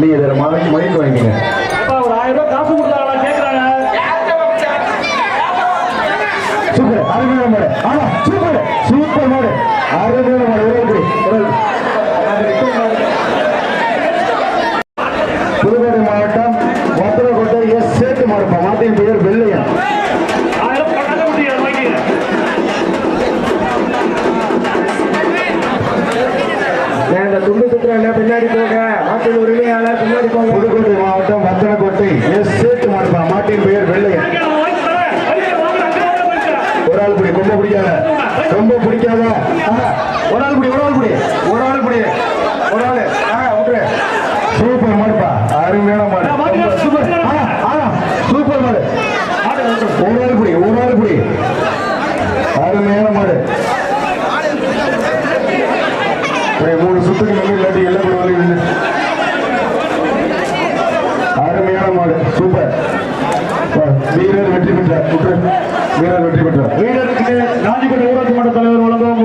நீங்க இதில் மகன் மொழிக்கு வாங்கிக்கங்க. அப்பா, ஒரு ஆயிரம் ரூபாய் காசு கொடுத்தாங்களா கேக்குறாங்க. சூப்பர். அருமையான மாடு. ஆமா சூப்பர். சூப்பர் மாடு. அருமையான மாடு. ஒரு புதுக்கோட்டை மாவட்டம் வத்திரக்கோட்டை எஸ். சேட்டு மாடுப்பா மாட்டின் பெயர் வெள்ளையன். துண்டு சுத்துறேன் பின்னாடி போக மாட்டின் உரிமையாளர் பின்னாடி போங்க. புதுக்கோட்டை மாவட்டம் வத்தனக்கோட்டை எஸ். சேட்டு மாடுப்பா மாட்டின் பெயர் வெள்ளையன் ஒரு ஆள் பிடி. ரொம்ப பிடிக்காத. ரொம்ப பிடிக்காத. ஒரு ஆள் பிடி ஒரு ஆள் பிடி. ஒரு ஆள் பிடி. ஒரு ஆள். விட்டுரு சூப்பர் மாடுப்பா அருமையான மாடு. சூப்பர். சூப்பர் மாடு. ஒரு ஆள் பிடி அருமையான மாடு ஒரு மூணு சுத்துக்கு மேலே இல்லாட்டி எல்லாம் போடுவாங்க அருமையான மாடு. சூப்பர். வீரர் வெற்றி பெற்றார். வீரர் வெற்றி பெற்றார். வீரருக்கு ராஜிபேட்டை ஊராட்சி மன்ற தலைவர் வழங்கும்